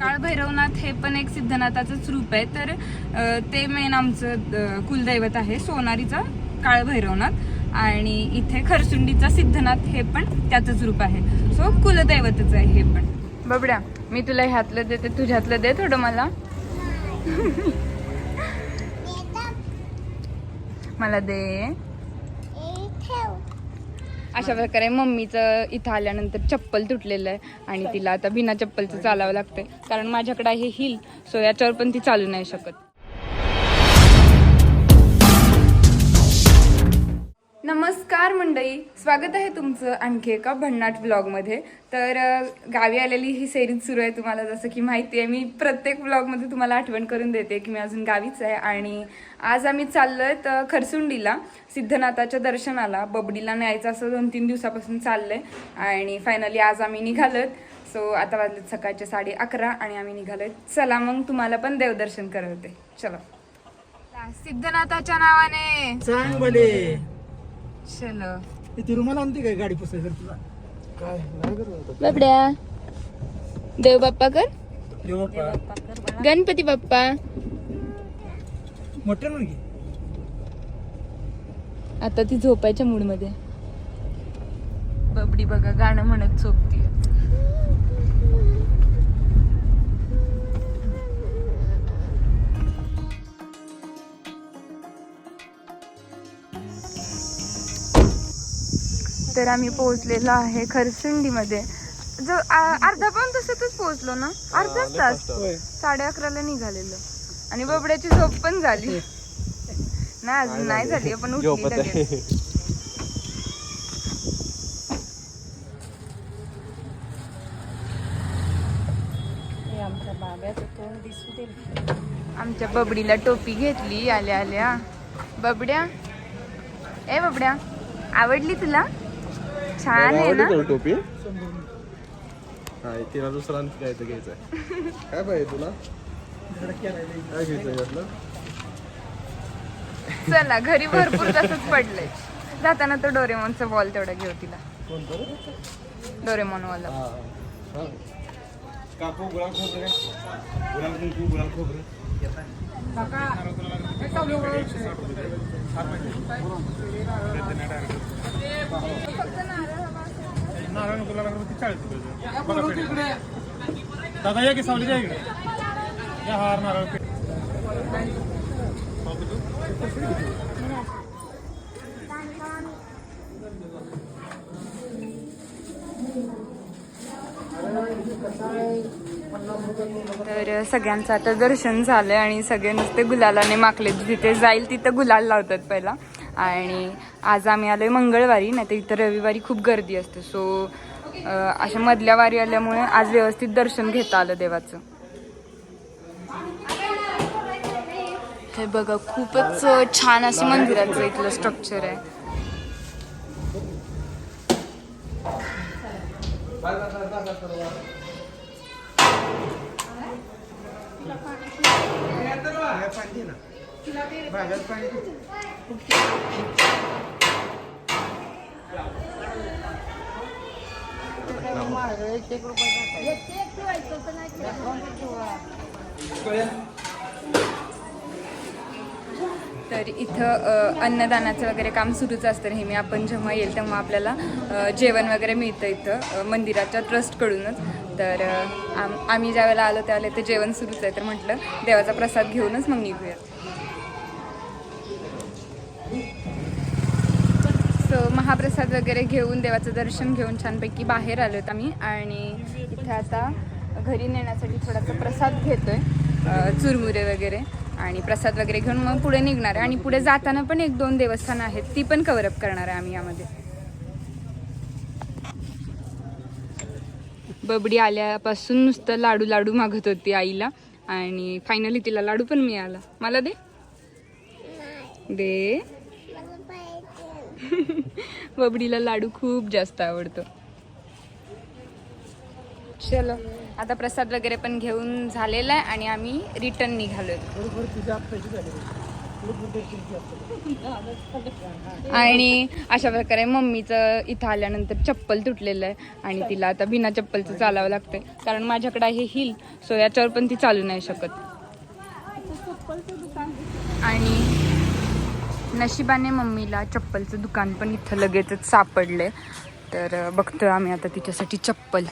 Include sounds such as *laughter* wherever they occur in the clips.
काळ भैरवनाथ हे पण एक सिद्धनाथाचंच रूप आहे. तर ते मेन आमचं कुलदैवत आहे सोनारीचा काळ भैरवनाथ आणि इथे खरसुंडीचा सिद्धनाथ हे पण त्याचंच रूप आहे. सो कुलदैवतच आहे हे पण. बबड्या मी तुला ह्यातलं देते तुझ्यातलं दे थोडं मला. *laughs* मला दे. अशा प्रकारे मम्मीचं इथं आल्यानंतर चप्पल तुटलेलं आहे आणि तिला आता बिना चप्पलचं चालावं लागतंय. कारण माझ्याकडे आहे हिल सो याच्यावर पण ती चालू नाही शकत. नमस्कार मंडळी. स्वागत आहे तुमचं आणखी एका भन्नाट व्लॉगमध्ये तर गावी आलेली ही सेरीज सुरू आहे तुम्हाला जसं की माहिती आहे मी प्रत्येक व्लॉगमध्ये तुम्हाला आठवण करून देते की मी अजून गावीच आहे आणि आज आम्ही चाललोय तर खरसुंडीला सिद्धनाथाच्या दर्शनाला. बबडीला न्यायचं असं दोन तीन दिवसापासून चाललंय आणि फायनली आज आम्ही निघालोत सो आता वाजलेत सकाळचे साडे अकरा आणि आम्ही निघालोय. चला मग तुम्हाला पण देवदर्शन करवते. चला. सिद्धनाथाच्या नावाने. चलो. ती रुमाला आणते काय गाडी पुसायचं तुला. काय? नाही करत बाबड्या. देव बाप्पा कर. देव बाप्पा. गणपती बाप्पा. मोठ्या मुलगी. आता ती झोपायच्या मूडमध्ये. बबडी बघा गाणं म्हणत झोपती तर आम्ही पोहोचलेलो आहे खरसुंडीमध्ये. जो अर्धा पाऊन तासातच पोहोचलो ना? अर्धाच तास. साडे अकराला निघालेलो. आणि बबड्याची झोप पण झाली. *laughs* नाही अजून नाही झाली. पण उठली लगेच आमच्या बबडीला टोपी घेतली आल्या आल्या. बबड्या. ए बबड्या. आवडली तुला? छान आहे ना? टोपी. हा तिला दुसरा घ्यायचं घ्यायचं काय पाहिजे तुला? काय घ्यायचं यातलं? चला घरी भरपूर तसंच पडलंय. जाताना तो डोरेमॉनचा बॉल तेवढा घेऊ तिला. डोरेमॉन वाला काकू गुलाब खोबरे गुलाब खोबरे. नारायण गुलाब अगरबत्ती चाळीस रुपये. दादा या की सावलीच्या इकडे या हार नारळ पेढे. पाव किती? तर सगळ्यांचं आता दर्शन झालं आणि सगळे नुसते गुलालाने माकले जिथे जाईल तिथं गुलाल लावतात पहिला. आणि आज आम्ही आलोय मंगळवारी नाही तर इथं रविवारी खूप गर्दी असते. सो अशा मधल्या वारी आल्यामुळे आज व्यवस्थित दर्शन घेता आलं देवाचं. हे बघा खूपच छान असं मंदिराचं इथलं स्ट्रक्चर आहे. पाणी भागात पाणी एक रुपया तर इथं अन्नदानाचं वगैरे काम सुरूच असतं नेहमी. आपण जेव्हा येईल तेव्हा आपल्याला जेवण वगैरे मिळतं इथं मंदिराच्या ट्रस्टकडूनच. तर आम आम्ही ज्या वेळेला आलो त्यावेळेला ते जेवण सुरूच आहे. तर म्हटलं देवाचा प्रसाद घेऊनच मग निघूया. सो महाप्रसाद वगैरे घेऊन देवाचं दर्शन घेऊन छानपैकी बाहेर आलोत आम्ही. आणि इथे आता घरी नेण्यासाठी थोडासा प्रसाद घेतोय. चुरमुरे वगैरे. आणि प्रसाद वगैरे घेऊन मग पुढे निघणार आहे. आणि पुढे जाताना पण एक दोन देवस्थानं आहेत ती पण कव्हरअप करणार आहे आम्ही यामध्ये. बबडी आल्यापासून नुसतं लाडू लाडू मागत होती आईला. आणि फायनली तिला लाडू पण मिळाला. मला दे. दे. *laughs* बबडीला लाडू खूप जास्त आवडतो. चलो. आता प्रसाद वगैरे पण घेऊन झालेला आहे आणि आम्ही रिटर्न निघालो आणि अशा प्रकारे मम्मीचं इथं आल्यानंतर चप्पल तुटलेलं आहे आणि तिला आता बिना चप्पलचं चालावं लागतंय. कारण माझ्याकडे आहे हिल सो याच्यावर पण ती चालू नाही शकत. आणि नशिबाने मम्मीला चप्पलचं दुकान पण इथं लगेचच सापडले तर बघतो बघतोय आम्ही आता तिच्यासाठी चप्पल.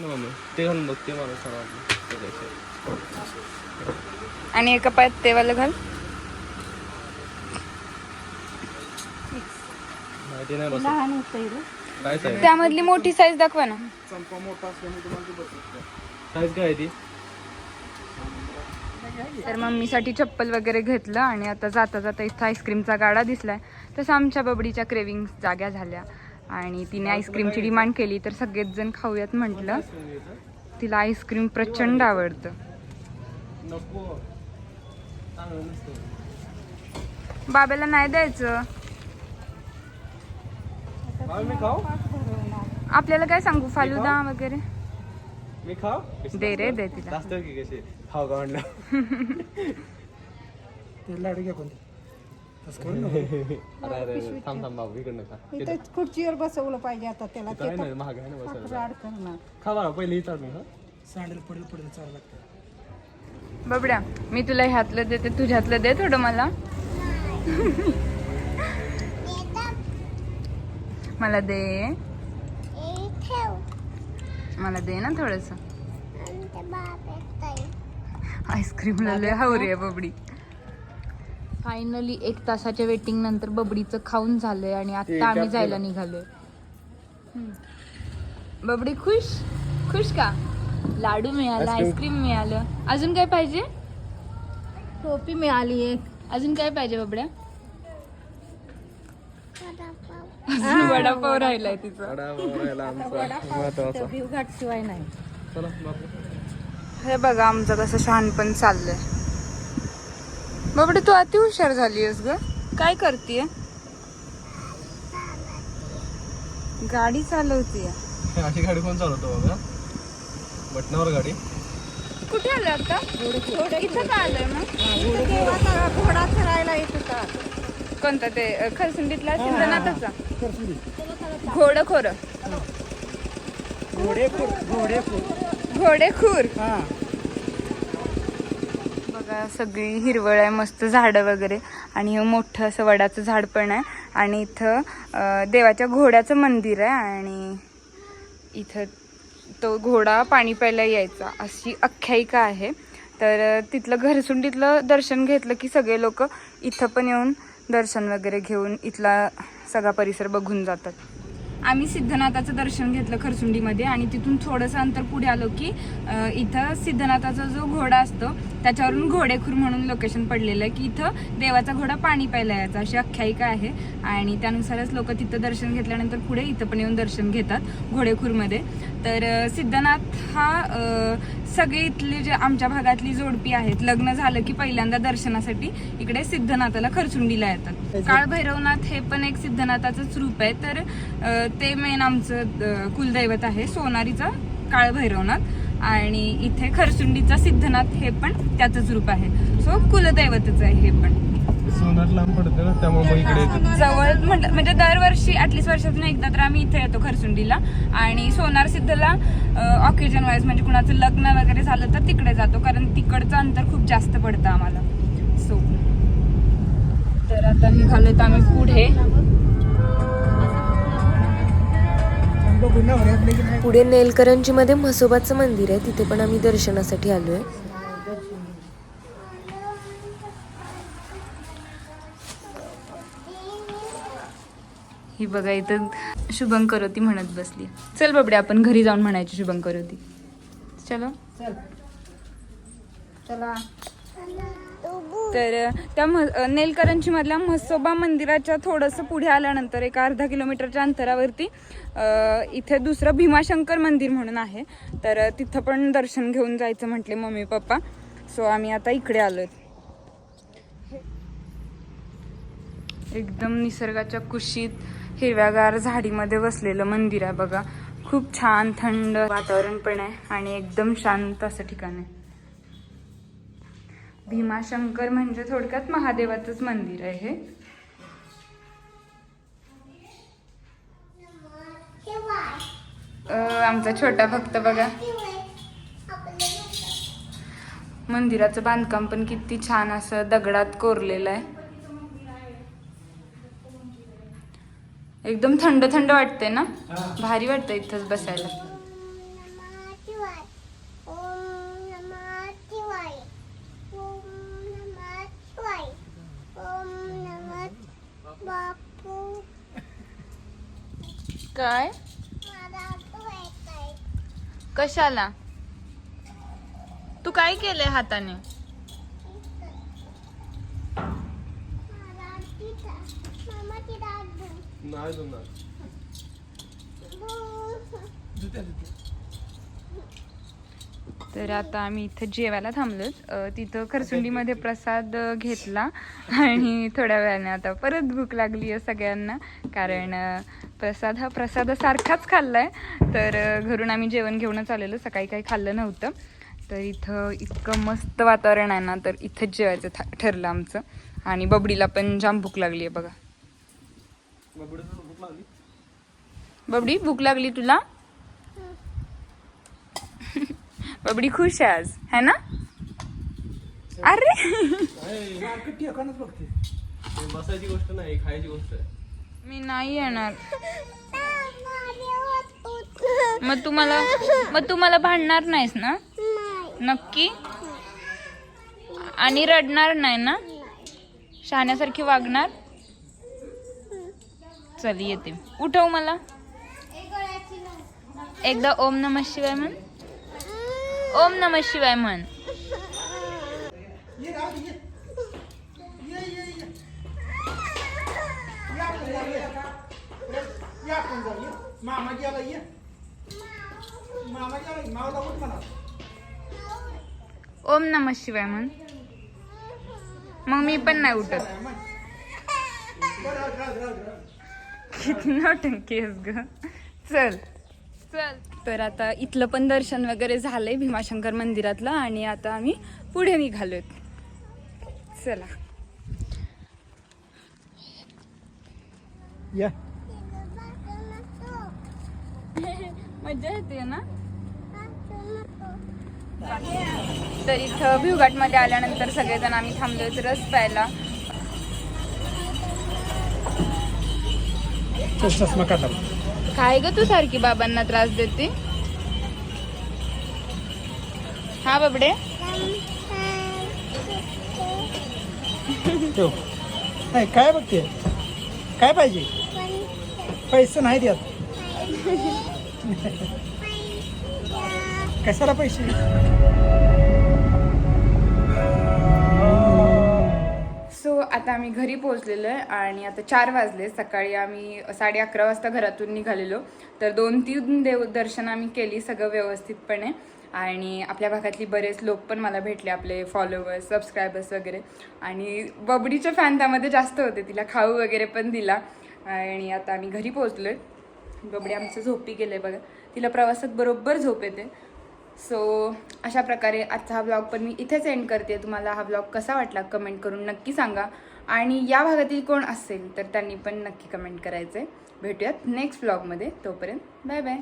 ना मम्मी ते घालून बघ ते मला छान वाटलं ते. द्यायचं. आणि एका पायात घाल. नाही ते काय साईज त्यामधली मोठी साईज दाखवा ना. साईज काय आहे ती? तर मम्मीसाठी चप्पल वगैरे घेतलं आणि आता जाता जाता इथं आईस्क्रीमचा गाडा दिसलाय. तसं आमच्या बबडीच्या क्रेविंग जाग्या झाल्या. आणि तिने आईस्क्रीमची डिमांड केली तर सगळेच जण खाऊयात म्हटलं. तिला आईस्क्रीम प्रचंड आवडतं. बाबाला नाही द्यायचं. आपल्याला काय सांगू फालुदा वगैरे? मी खाऊ? दे रे दे तिला. *laughs* जास्त की कसे खाऊ का म्हणलं अरे अरे अरे, थांब थांब बाबू इकडनं खा ते इथं. खुर्चीवर बसवलं पाहिजे आता त्याला. काय नाही महाग आहे ना बसायला राड करणार खा बाळा पहिले इथं मी हा? बबड्या मी तुला ह्यातलं देते तुझ्यातलं दे थोडं मला. *laughs* मला दे. मला दे ना थोडस. आईस्क्रीमला लय हावरी आहे बबडी. फायनली एक तासाच्या वेटिंग नंतर बबडीचं खाऊन झालंय आणि आता आम्ही जायला निघालोय. बबडी खुश? खुश का? लाडू मिळाला आईस्क्रीम मिळालं. अजून काय पाहिजे? टोपी मिळाली एक. अजून काय पाहिजे बबड्या? अजून *laughs* वडापाव राहिलाय तिचा. शिवाय नाही. हे बघा आमचं कसं शहाणपण चाललंय. बाबडे तू अति हुशार झालीयस ग. काय करतीये? गाडी चालवतीये. अशी गाडी कोण चालवतो बाबा बटनावर गाडी. कुठे आलं आता? इथं का आलंय मग? देवाचा घोडा चरायला येत होता. कोणता ते खरसुंडीतला सिद्धनाथाचा घोडं खोर घोडेखूर. बघा सगळी हिरवळ आहे मस्त झाडं वगैरे. आणि हे मोठं असं वडाचं झाड पण आहे. आणि इथं देवाच्या घोड्याचं मंदिर आहे. आणि इथं तो घोडा पाणी प्यायला यायचा. अशी आख्यायिका आहे. तर तिथलं घरसुंडीतलं दर्शन घेतलं की सगळे लोक इथं पण येऊन दर्शन वगैरे घेऊन इथला सगळा परिसर बघून जातात. आम्ही सिद्धनाथाचं दर्शन घेतलं खरसुंडीमध्ये आणि तिथून थोडंसं अंतर पुढे आलो की इथं सिद्धनाथाचा जो घोडा असतो त्याच्यावरून घोडेखूर म्हणून लोकेशन पडलेलं आहे की इथं देवाचा घोडा पाणी प्यायला यायचा अशी आख्यायिका आहे. आणि त्यानुसारच लोक तिथं दर्शन घेतल्यानंतर पुढे इथं पण येऊन दर्शन घेतात घोडेखूरमध्ये. तर सिद्धनाथ हा सगळे इथले जे आमच्या भागातली जोडपी आहेत लग्न झालं की पहिल्यांदा दर्शनासाठी इकडे सिद्धनाथाला खरचुंडीला येतात. काळ भैरवनाथ हे पण एक सिद्धनाथाचंच रूप आहे. तर ते मेन आमचं कुलदैवत आहे सोनारीचं काळ भैरवनाथ आणि इथे खरचुंडीचा सिद्धनाथ हे पण त्याचंच रूप आहे. सो कुलदैवतच आहे हे पण. सोनार लांब पडते ना त्यामुळे इकडे जवळ म्हटलं म्हणजे दरवर्षी ॲटलिस्ट वर्षातून एकदा तर आम्ही इथे येतो खरसुंडीला. आणि सोनार सिद्धला ऑकेजन वाईज म्हणजे कुणाचं लग्न वगैरे झालं तर तिकडे जातो कारण तिकडचं अंतर खूप जास्त पडतं आम्हाला. सो तर आता निघालोत आम्ही पुढे. पुढे नेलकरंजीमध्ये म्हसोबाचं मंदिर आहे. तिथे पण आम्ही दर्शनासाठी आलोय. ही बघा इथं शुभं करोती म्हणत बसली. चल बाबडे आपण घरी जाऊन म्हणायची शुभं करोती. चलो. चला. तर त्या म नेलकरंजी मधल्या म्हसोबा मंदिराच्या थोडंसं पुढे आल्यानंतर एक अर्धा किलोमीटरच्या अंतरावरती इथे दुसरं भीमाशंकर मंदिर म्हणून आहे. तर तिथं पण दर्शन घेऊन जायचं म्हटले मम्मी पप्पा. सो आम्ही आता इकडे आलो एकदम निसर्गाच्या कुशीत हिरव्यागार झाडीमध्ये बसलेलं मंदिर आहे बघा. खूप छान थंड वातावरण पण आहे आणि एकदम शांत असं ठिकाण आहे. भीमाशंकर म्हणजे थोडक्यात महादेवाचंच मंदिर आहे हे. आमचा छोटा भक्त बघा. मंदिराचं बांधकाम पण किती छान असं दगडात कोरलेलं आहे. एकदम थंड थंड वाटते ना? भारी वाटतं इथंच बसायला. काय? कशाला? तू काय केलंय हाताने? तर आता आम्ही इथं जेवायला थांबलोत अं, तिथं खरसुंडीमध्ये प्रसाद घेतला. आणि थोड्या वेळाने आता परत भूक लागली आहे सगळ्यांना. कारण प्रसाद हा प्रसादासारखाच खाल्लाय. तर घरून आम्ही जेवण घेऊनच आलेलो. सकाळी काही खाल्लं नव्हतं. तर इथं इतकं मस्त वातावरण आहे ना तर इथंच जेवायचं था- ठरलं आमचं. आणि बबडीला पण जाम भूक लागली? आहे बघा बबडी भूक लागली तुला? बबडी खुश आहे आज है ना? अरे! बसायची गोष्ट नाही खायची गोष्ट आहे. मी नाही येणार. मग तुम्हाला मग तुम्हाला भांडणार नाहीस ना? नक्की? आणि रडणार नाही ना? शहाण्यासारखी वागणार? चल येते. उठव मला. एकदा ओम नम शिवाय म्हण. ओम नम शिवाय म्हण. मामा गेला ये. मामा गेला मावला उठ म्हणा. ओम नम शिवाय म्हण. मग मी पण नाही उठत. किती नौटंकी आहेस ग. चल. चल. तर आता इथलं पण दर्शन वगैरे झालंय भीमाशंकर मंदिरातलं आणि आता आम्ही पुढे निघालोत चला. या. *laughs* मजा येते ना? तर इथं भिवघाटमध्ये आल्यानंतर सगळेजण आम्ही थांबलोय रस प्यायला. काय ग तू सारखी बाबांना त्रास देते? हा बाबडे? नाही काय बघते? काय पाहिजे? पैसे नाही द्यात कशाला पैसे? सो आता आम्ही घरी पोहोचलेलो आहे आणि आता चार वाजले. सकाळी आम्ही साडे अकरा वाजता घरातून निघालेलो. तर दोन तीन देव दर्शन आम्ही केली सगळं व्यवस्थितपणे. आणि आपल्या भागातली बरेच लोक पण मला भेटले आपले फॉलोअर्स सबस्क्रायबर्स वगैरे. आणि बबडीच्या फॅन त्यामध्ये जास्त होते तिला खाऊ वगैरे पण दिला. आणि आता आम्ही घरी पोहोचलोय. बबडी आमचं झोपी गेले बघा. तिला प्रवासात बरोबर झोप येते. सो अशा प्रकारे आजचा हा ब्लॉग पण मी इथेच एंड करते. तुम्हाला हा ब्लॉग कसा वाटला कमेंट करून नक्की सांगा. आणि या भागातील कोण असेल तर त्यांनी पण नक्की कमेंट करायचं आहे भेटूयात नेक्स्ट ब्लॉगमध्ये तोपर्यंत बाय बाय